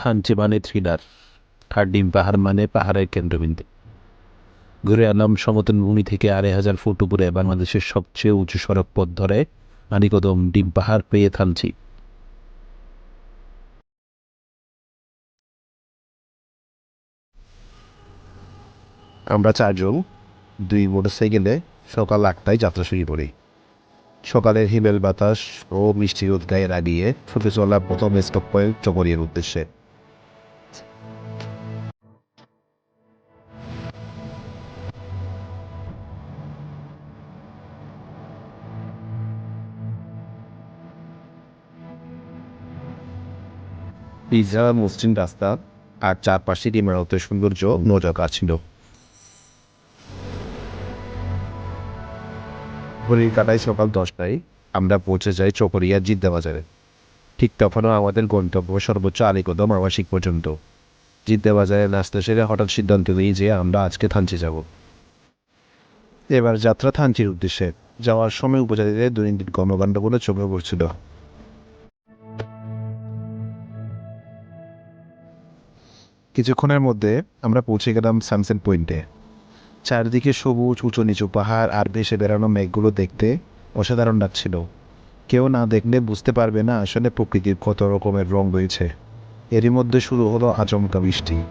থানচি মানে থ্রিলার আর পাহাড় মানে পাহাড়ের কেন্দ্রবিন্দু। ঘুরে আলাম সমতল ভূমি থেকে আড়াই হাজার ফুট উপরে বাংলাদেশের সবচেয়ে উঁচু সড়ক পথ ধরে মানিকদম ডিম পাহাড় পেয়ে থানচি। আমরা চারজন দুই মোটরসাইকেলে সকাল আটটায় যাত্রা শুরু করি। সকালের হিমেল বাতাস ও মিষ্টি রোদ গায়ে লাগিয়ে ছুটে চলা প্রথম স্টপ পয়েন্ট চকরিয়ার উদ্দেশ্যে। পিজা, মসৃণ রাস্তা আর চারপাশের ইমারতের সৌন্দর্য নজর কাছিল ঘড়ির কাটায় সকাল দশটায় আমরা পৌঁছে যাই চকরিয়া জিদ্দা বাজারে ঠিক তখনও আমাদের গন্তব্য সর্বোচ্চ আলিকদম আবাসিক পর্যন্ত। জিদ্দা বাজারে নাস্তা সেরে হঠাৎ সিদ্ধান্ত নিই যে আমরা আজকে থানচি যাব। এবার যাত্রা থানচির উদ্দেশ্যে যাওয়ার সময় উপজাতিদের দৈনন্দিন কর্মকাণ্ডগুলো চোখে পড়ছিল। কিছুক্ষণের মধ্যে আমরা পৌঁছে গেলাম সানসেট পয়েন্টে। চারদিকে সবুজ, উঁচু নিচু পাহাড় আর ভেসে বেড়ানো মেঘগুলো দেখতে অসাধারণ লাগছিল। কেউ না দেখলে বুঝতে পারবে না আসলে প্রকৃতির কত রকমের রং রয়েছে। এরই মধ্যে শুরু হলো আচমকা বৃষ্টি।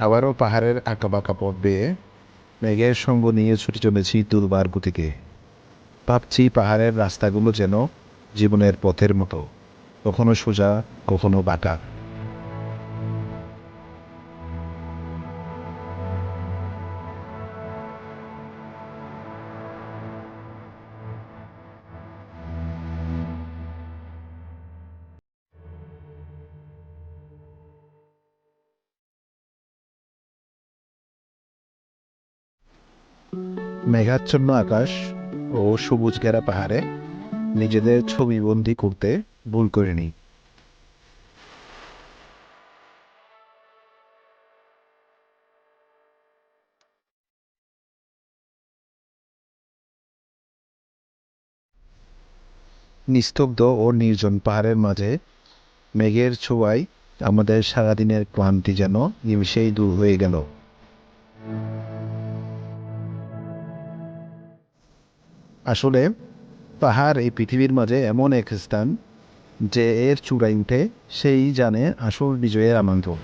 আবারও পাহাড়ের আঁকাবাঁকা পথ বেয়ে মেঘের সঙ্গ নিয়ে ছুটে চলেছি দুর্বার গতিকে। ভাবছি পাহাড়ের রাস্তাগুলো যেন জীবনের পথের মতো, কখনো সোজা, কখনো বাঁকা। মেঘাচ্ছন্ন আকাশ ও সবুজ ঘেরা পাহাড়ে নিজেদের ছবি বন্দি করতে ভুল করিনি নিস্তব্ধ ও নির্জন পাহাড়ের মাঝে মেঘের ছোঁয়ায় আমাদের সারাদিনের ক্লান্তি যেন নিমিষেই দূর হয়ে গেল। আসলে পাহাড় এই পৃথিবীর মাঝে এমন এক স্থান যে এর চূড়ায় উঠে সেই জানে আসল বিজয়ের আনন্দ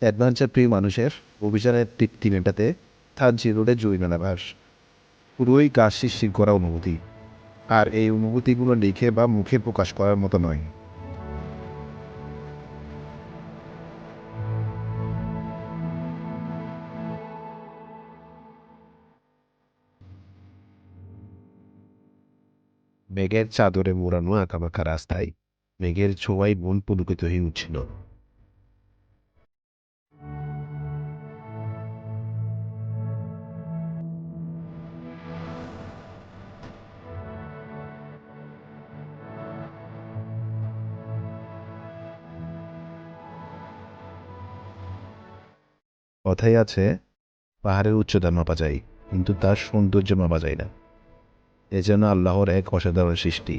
অ্যাডভেঞ্চার প্রিয় মানুষের, অভিযানের তৃপ্তি মেটাতে থানচি রোডে জরিমানা বাস। পুরোই গা শিরশির করা অনুভূতি আর এই অনুভূতিগুলো লিখে বা মুখে প্রকাশ করার মতো নয়। মেঘের চাদরে মোড়ানো আঁকাবাঁকা রাস্তায় মেঘের ছোঁয়ায় মন পুলকিত হয়ে উঠছিল। কথাই আছে, পাহাড়ের উচ্চতা মাপা যায়, কিন্তু তার সৌন্দর্য মাপা যায় না। এ যেন আল্লাহর এক অসাধারণ সৃষ্টি।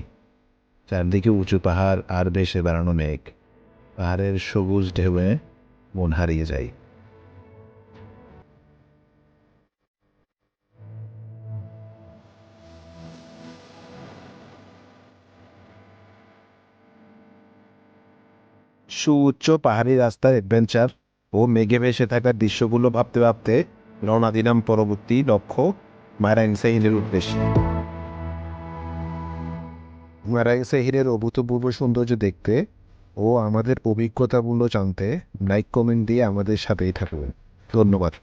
চারদিকে উঁচু পাহাড় আর বেশে বেড়ানো মেঘ। পাহাড়ের সবুজ ঢেউয়ে মন হারিয়ে যায়। সুউচ্চ পাহাড়ি রাস্তার অ্যাডভেঞ্চার ও মেঘে ভেসে থাকার দৃশ্যগুলো ভাবতে ভাবতে রওনা দিলাম পরবর্তী লক্ষ্য মারাইন সাহিলের উদ্দেশ্যে। মারাইন সাহিলের অভূতপূর্ব সৌন্দর্য দেখতে ও আমাদের অভিজ্ঞতাগুলো জানতে লাইক কমেন্ট দিয়ে আমাদের সাথেই থাকবেন। ধন্যবাদ।